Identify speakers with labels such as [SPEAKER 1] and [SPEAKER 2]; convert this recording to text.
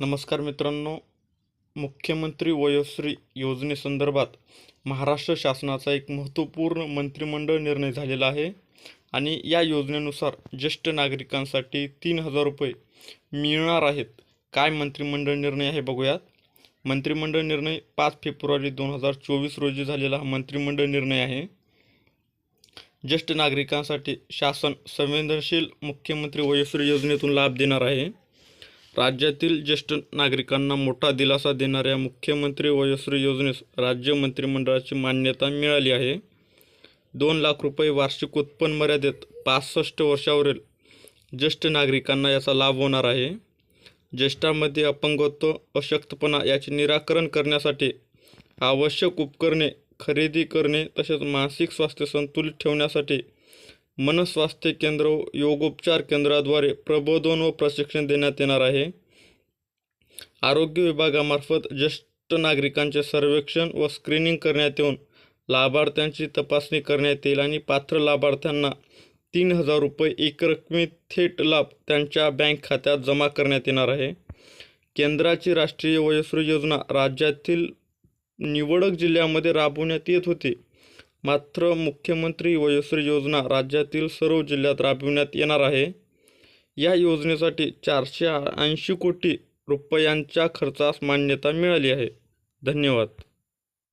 [SPEAKER 1] नमस्कार मित्रांनो. मुख्यमंत्री वयोश्री योजनेसंदर्भात महाराष्ट्र शासनाचा एक महत्त्वपूर्ण मंत्रिमंडळ निर्णय झालेला आहे आणि या योजनेनुसार ज्येष्ठ नागरिकांसाठी तीन हजार रुपये मिळणार आहेत. काय मंत्रिमंडळ निर्णय आहे बघूयात. मंत्रिमंडळ निर्णय पाच फेब्रुवारी दोन हजार चोवीस रोजी झालेला हा मंत्रिमंडळ निर्णय आहे. ज्येष्ठ नागरिकांसाठी शासन संवेदनशील मुख्यमंत्री वयोश्री योजनेतून लाभ देणार आहे. राज्यातील ज्येष्ठ नागरिकांना मोठा दिलासा देणाऱ्या मुख्यमंत्री वयोश्री योजनेस राज्य मंत्रिमंडळाची मान्यता मिळाली आहे. दोन लाख रुपये वार्षिक उत्पन्न मर्यादेत पासष्ट वर्षावरील ज्येष्ठ नागरिकांना याचा लाभ होणार आहे. ज्येष्ठांमध्ये अपंगत्व अशक्तपणा याचे निराकरण करण्यासाठी आवश्यक उपकरणे खरेदी करणे तसेच मानसिक स्वास्थ्य संतुलित ठेवण्यासाठी मनस्वास्थ्य केंद्र योगोपचार केंद्राद्वारे प्रबोधन व प्रशिक्षण देण्यात येणार आहे. आरोग्य विभागामार्फत ज्येष्ठ नागरिकांचे सर्वेक्षण व स्क्रीनिंग करण्यात येऊन लाभार्थ्यांची तपासणी करण्यात येईल आणि पात्र लाभार्थ्यांना तीन हजार रुपये एकरकमी थेट लाभ त्यांच्या बँक खात्यात जमा करण्यात येणार आहे. केंद्राची राष्ट्रीय वयोश्री योजना राज्यातील निवडक जिल्ह्यामध्ये राबवण्यात येत होती. मात्र मुख्यमंत्री वयोश्री योजना राज्यातील सर्व जिल्ह्यात राबविण्यात येणार आहे. या योजनेसाठी चारशे ऐंशी कोटी रुपयांच्या खर्चास मान्यता मिळाली आहे. धन्यवाद.